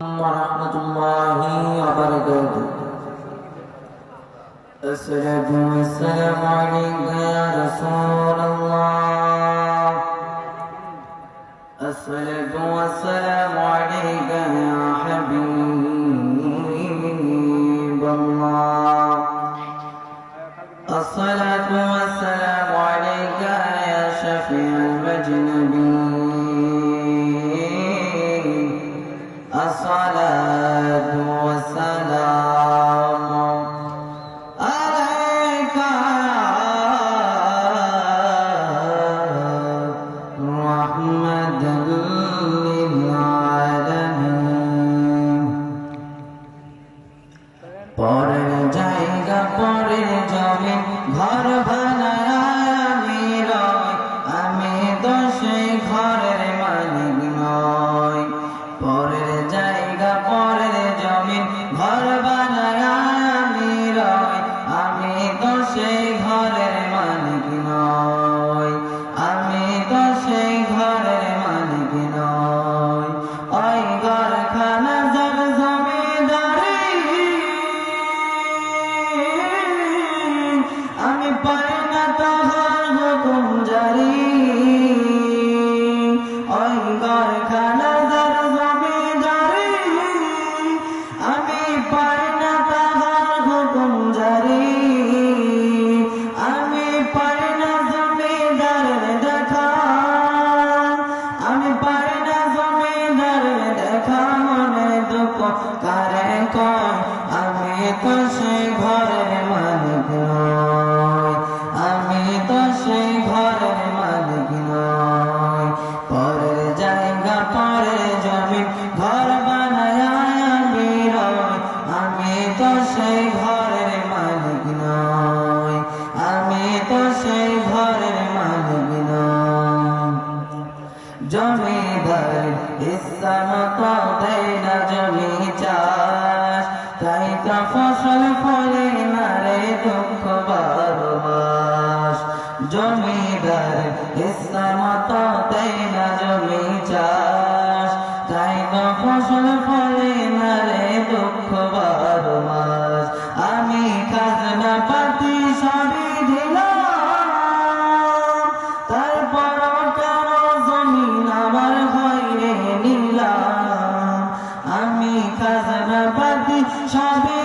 ورحمة الله وبركاته. الصلاة والسلام عليك يا رسول الله. الصلاة والسلام عليك يا পরে আমি পাই না তাহার হুকুম জারি। ওই গরখানা দর জমি জারি, আমি পাই না তাহার হুকুম জারি। আমি পাই না জমিদার দেখা, আমি পাই না জমিদার দেখা। মনে দুঃখ কারে কয়, আমি তো সে ঘরের মালিক নয় ইচ্ছা মতো দেয় না জমি চাষ, তাই তো ফসল ফলে মারে দুঃখ বারো মাস জমিদার ইচ্ছা সাদা